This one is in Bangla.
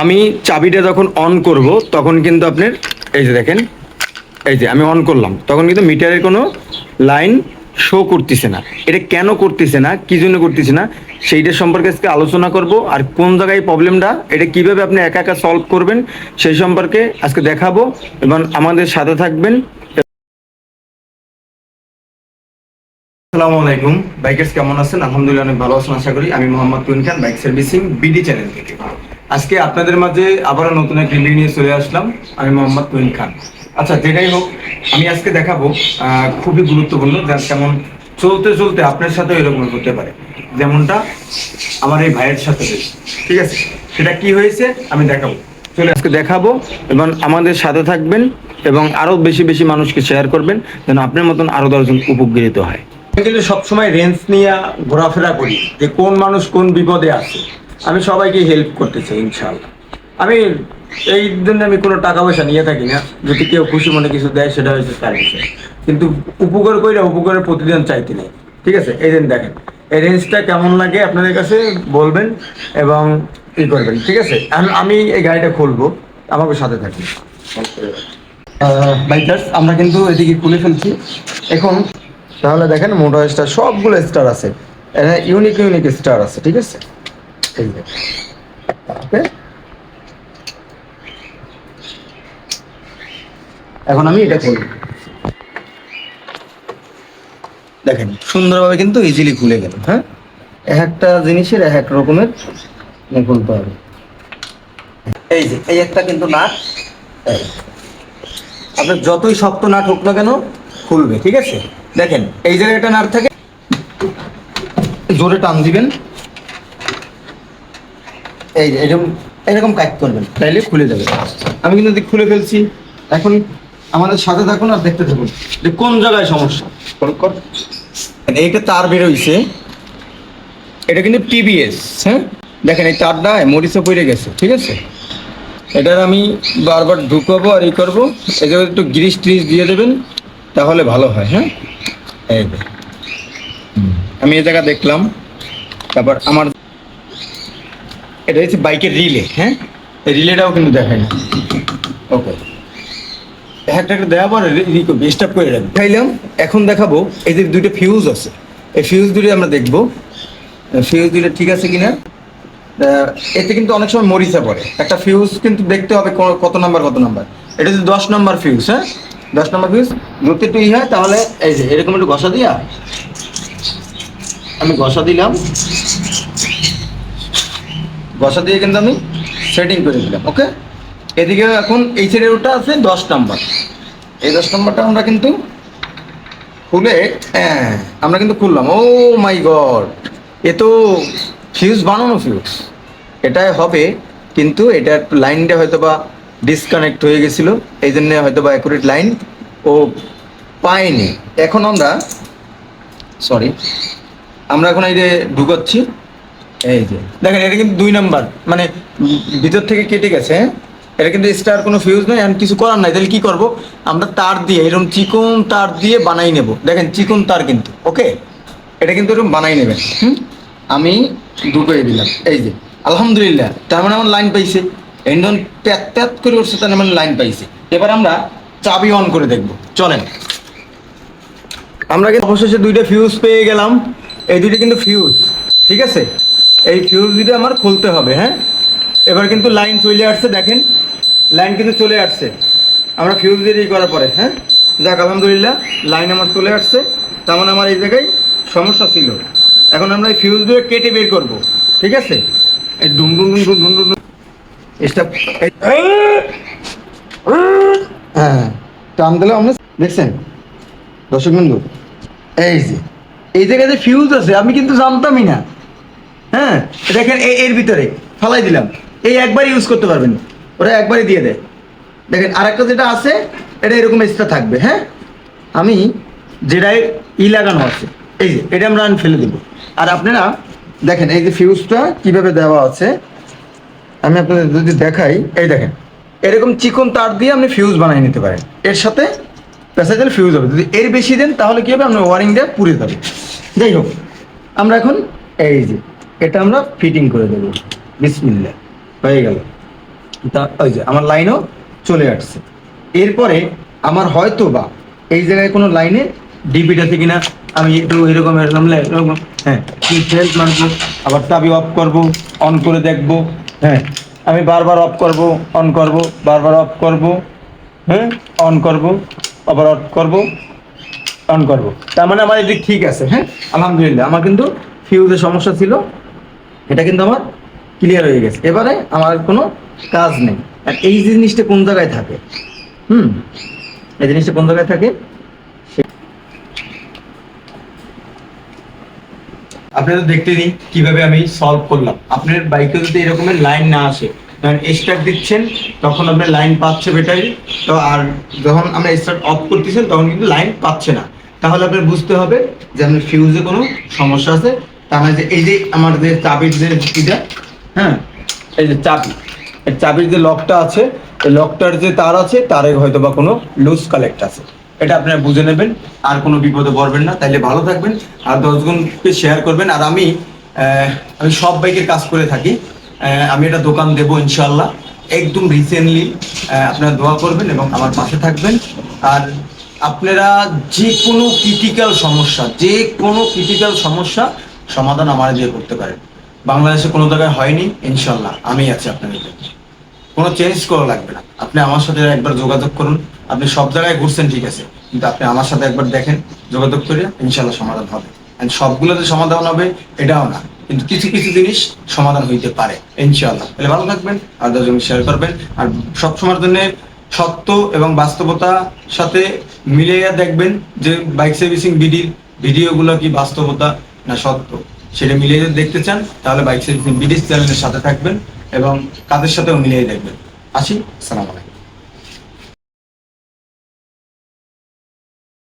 আমি চাবিটা যখন অন করব, তখন কিন্তু আপনার, এই যে দেখেন, এই যে আমি অন করলাম, তখন কিন্তু মিটারের কোনো লাইন শো করতেছে না। এটা কেন করতেছে না, কি জন্য করতেছে না, সেইটা সম্পর্কে আজকে আলোচনা করব, আর কোন জায়গায় প্রবলেমটা এটা কীভাবে আপনি একা একা সলভ করবেন, সেই সম্পর্কে আজকে দেখাবো, এবং আমাদের সাথে থাকবেন। আসসালামু আলাইকুম, বাইকার্স কেমন আছেন? আলহামদুলিল্লাহ, অনেক ভালো আছেন, আশা করি। আমি Mohammad Tuhin Khan, bike servicing, BD channel থেকে। আজকে আপনাদের মাঝে আবারও নতুন এক রিভিউ নিয়ে চলে আসলাম। আমি মোহাম্মদ তুইন খান। আচ্ছা যেটাই হোক, আমি আজকে দেখাবো খুবই গুরুত্বপূর্ণ যা যেমন চলতে চলতে আপনার সাথে এরকম হতে পারে। যেমনটা আমার এই ভাইয়ের সাথে ঠিক আছে? সেটা কি হয়েছে আমি দেখাবো। চলে আজকে দেখাবো এবং আমাদের সাথে থাকবেন এবং আরও বেশি বেশি মানুষকে শেয়ার করবেন, যেন আপনার মতন আরও দশজন উপকৃত হয়। কিন্তু সবসময় রেঞ্জ নিয়ে ঘোরাফেরা করি যে কোন মানুষ কোন বিপদে আছে। আমি সবাইকে হেল্প করতে চাই ইনশাল্লাহ আমি এই জন্য আমি কোনো টাকা পয়সা নিয়ে থাকি না। যদি কেউ খুশি মনে কিছু দেয়, সেটা হচ্ছে তার বিষয় কিন্তু উপকার কইরা উপকারের প্রতিদিন চাইতে নেই। ঠিক আছে? এই দিন দেখেন, এই রেঞ্জটা কেমন লাগে আপনাদের কাছে বলবেন এবং ই করবেন। ঠিক আছে? আমি এই গাড়িটা খুলবো। আমাকে সাথে থাকি বাইকার্স আমরা কিন্তু এদিকে খুলে ফেলছি। এখন, তাহলে দেখেন মোটর স্টার সবগুলো স্টার আছে। ইউনিক ইউনিক স্টার আছে। ঠিক আছে? ওকে? এখন আমি এটা খুলব দেখেন, সুন্দরভাবে কিন্তু ইজিলি খুলে গেল হ্যাঁ? এক একটা জিনিসের এক এক রকমের খুলতে হবে। এই যে, এই একটা কিন্তু নাট আপনার যতই শক্ত নাট হোক না কেন, খুলবে, ঠিক আছে? দেখেন, এই জায়গায় একটা নাট থাকে, জোরে টান দিবেন। এই এরকম এরকম কাজ করবেন তাইলে খুলে যাবে। আমি কিন্তু খুলে ফেলছি। এখন আমাদের সাথে থাকুন আর দেখতে থাকুন যে কোন জায়গায় সমস্যা। কর এইটা তার বেরোইছে এটা কিন্তু টিবিএস হ্যাঁ? দেখেন এই তারটা মরিচে পড়ে গেছে ঠিক আছে? এটার আমি বারবার ঢুকাবো আর ই করব। এই জায়গায় একটু গ্রিস ট্রিস দিয়ে দেবেন তাহলে ভালো হয় হ্যাঁ? এই। আমি এই জায়গা দেখলাম। তারপর আমার এটা হচ্ছে বাইকের রিলে হ্যাঁ? রিলেটাও কিন্তু দেখাই ওকে। একটা একটা দেওয়া পরে স্টাপ করে রাখব। খাইলাম এখন দেখাবো, এই যে দুইটা ফিউজ আছে। এই ফিউজ দুটো আমরা দেখব। ফিউজ দুটো ঠিক আছে কিনা? এতে কিন্তু অনেক সময় মরিচা পড়ে। একটা ফিউজ কিন্তু দেখতে হবে কত নাম্বার কত নাম্বার এটা যদি দশ নাম্বার ফিউজ হ্যাঁ? দশ নাম্বার ফিউজ যদি একটু ই হয়, তাহলে এই যে, এরকম একটু ঘষা দিয়া, আমি ঘষা দিলাম। ঘষা দিয়ে কিন্তু আমি সেটিং করে দিলাম ওকে এদিকে এখন এই সাইডের ওটা আছে দশ নাম্বার। এই দশ নাম্বারটা আমরা কিন্তু খুলে হ্যাঁ আমরা কিন্তু খুললাম। ও মাই গড এ তো ফিউজ বানানো ফিউজ এটাই হবে, কিন্তু এটার লাইনটা হয়তো বা ডিসকানেক্ট হয়ে গেছিল, এই জন্য হয়তো বা অ্যাকুরেট লাইন ও পায়নি। এখন আমরা সরি আমরা এখন এই যে ঢুকাচ্ছি এই যে, দেখেন, এটা কিন্তু দুই নাম্বার। মানে ভিতর থেকে কেটে গেছে হ্যাঁ? এটা কিন্তু স্টার কোনো ফিউজ নেই, আর কিছু করার নাই। তাহলে কি করব? আমরা তার দিয়ে, এরকম চিকন তার দিয়ে বানাই নেব। দেখেন, চিকন তার কিন্তু, ওকে? এটা কিন্তু এরকম বানাই নেবেন, হুম? আমি ঢুকিয়ে দিলাম, এই যে, আলহামদুলিল্লাহ। তার মানে আমার লাইন পাইছে। এন্ডন প্যাত প্যাত করে উঠছে, তার মানে লাইন পাইছে। এবার আমরা চাবি অন করে দেখব। চলেন। আমরা কিন্তু অবশেষে দুইটা ফিউজ পেয়ে গেলাম। এই দুইটা কিন্তু ফিউজ ঠিক আছে? এই ফিউজ দুটো আমার খুলতে হবে হ্যাঁ? এবার কিন্তু লাইন চলে আসছে, দেখেন। লাইন কিন্তু চলে আসছে। আমরা ফিউজ দিয়ে ই করার পরে হ্যাঁ? যাক, আলহামদুলিল্লাহ, লাইন আমার চলে আসছে। তার মানে আমার এই জায়গায় সমস্যা ছিল। এখন আমরা এই ফিউজ দিয়ে কেটে বের করব, ঠিক আছে? এই ডুম ডুম ডুম ডুম ডুম ডুম। হ্যাঁ টান দিলে আমরা দেখছেন? দর্শক বন্ধু, এই যে, এই জায়গায় যে ফিউজ আছে, আমি কিন্তু জানতামই না। হ্যাঁ দেখেন এর ভিতরে, ফালাই দিলাম। এই একবার ইউজ করতে পারবেন। ওরা একবারই দিয়ে দেয়। দেখেন আরেকটা যেটা আছে, এটা এরকম এক্সট্রা থাকবে হ্যাঁ? আমি যেটাই ই লাগানো আছে। এই যে, এটা আমরা আমি ফেলে দেবো। আর আপনারা দেখেন, এই যে ফিউজটা কীভাবে দেওয়া আছে, আমি আপনাদের যদি দেখাই, এই দেখেন, এরকম চিকন তার দিয়ে আপনি ফিউজ বানিয়ে নিতে পারেন। এর সাথে প্যাসেজের ফিউজ হবে। যদি এর বেশি দেন, তাহলে কি হবে? আপনার ওয়ারিংটা পুড়ে যাবে। যাই হোক, আমরা এখন, এই যে এটা আমরা ফিটিং করে দেবো। বিসমিল্লা হয়ে গেল। তা, ওই যে, আমার লাইনও চলে আসছে। এরপরে আমার হয়তো বা এই জায়গায় কোনো লাইনে ডিপিটা আছে কিনা, আমি একটু এরকম এরকম এরকম হ্যাঁ মারবো, আবার চাবি অফ করব অন করে দেখব হ্যাঁ আমি বারবার অফ করব অন করব, বারবার অফ করব হ্যাঁ অন করব, আবার অফ করব অন করব। তার মানে আমার এদিক ঠিক আছে হ্যাঁ আলহামদুলিল্লাহ। আমার কিন্তু ফিউজের সমস্যা ছিল এটা কিন্তু আমার ক্লিয়ার হয়ে গেছে। এবারে আমার কোনো কাজ নেই। আর এই জিনিসটা কোন জায়গায় থাকে? হুম? এই জিনিসটা কোন জায়গায় থাকে? আপনারা দেখতে দিন কীভাবে আমি সলভ করলাম। আপনার বাইকে যদি এরকমের লাইন না আসে কারণ স্টার্ট দিচ্ছেন, তখন আপনার লাইন পাচ্ছে ব্যাটারি তো আর যখন আমরা স্টার্ট অফ করতেছেন, তখন কিন্তু লাইন পাচ্ছে না। তাহলে আপনার বুঝতে হবে যে আপনার ফিউজে কোনো সমস্যা আছে। তার মানে যে এই যে আমার যে চাবির যে এটা হ্যাঁ? এই যে চাবি চাবির যে লকটা আছে লকটার যে তার আছে, তারে হয়তো বা কোনো লুজ কালেক্ট আছে। এটা আপনারা বুঝে নেবেন, আর কোনো বিপদে পড়বেন না। তাইলে ভালো থাকবেন, আর দশজনকে শেয়ার করবেন। আর আমি আমি সব বাইকের কাজ করে থাকি। আমি এটা দোকান দেবো ইনশাল্লাহ একদম রিসেন্টলি আপনারা দোয়া করবেন এবং আমার পাশে থাকবেন। আর আপনারা যে কোনো ক্রিটিক্যাল সমস্যা, যে কোনো ক্রিটিক্যাল সমস্যা সমাধান আমার দিয়ে করতে পারেন বাংলাদেশে কোনো জায়গায় হয়নি, ইনশাল্লাহ আমি আছি আপনাদের জন্য। কোনো চেঞ্জ করা লাগবে না। আপনি আমার সাথে একবার যোগাযোগ করুন। আপনি সব জায়গায় ঘুরছেন, ঠিক আছে। কিন্তু আপনি আমার সাথে একবার দেখেন, যোগাযোগ করে ইনশাল্লাহ সমাধান হবে। সবগুলো যে সমাধান হবে, এটাও না। কিন্তু কিছু কিছু জিনিস সমাধান হইতে পারে, ইনশাল্লাহ। তাহলে ভালো থাকবেন, আর দশজন শেয়ার করবেন। আর সবসময়ের জন্য সত্য এবং বাস্তবতার সাথে মিলিয়ে দেখবেন যে বাইক সার্ভিসিং বিডির ভিডিওগুলো কি বাস্তবতা? না সত্য। সেটা মিলিয়ে যদি দেখতে চান, তাহলে বাইক সার্ভিসিং বিদেশ চ্যানেলের সাথে থাকবেন এবং কাদের সাথেও মিলিয়ে দেখবেন। আসি সালাম আলাইকুম।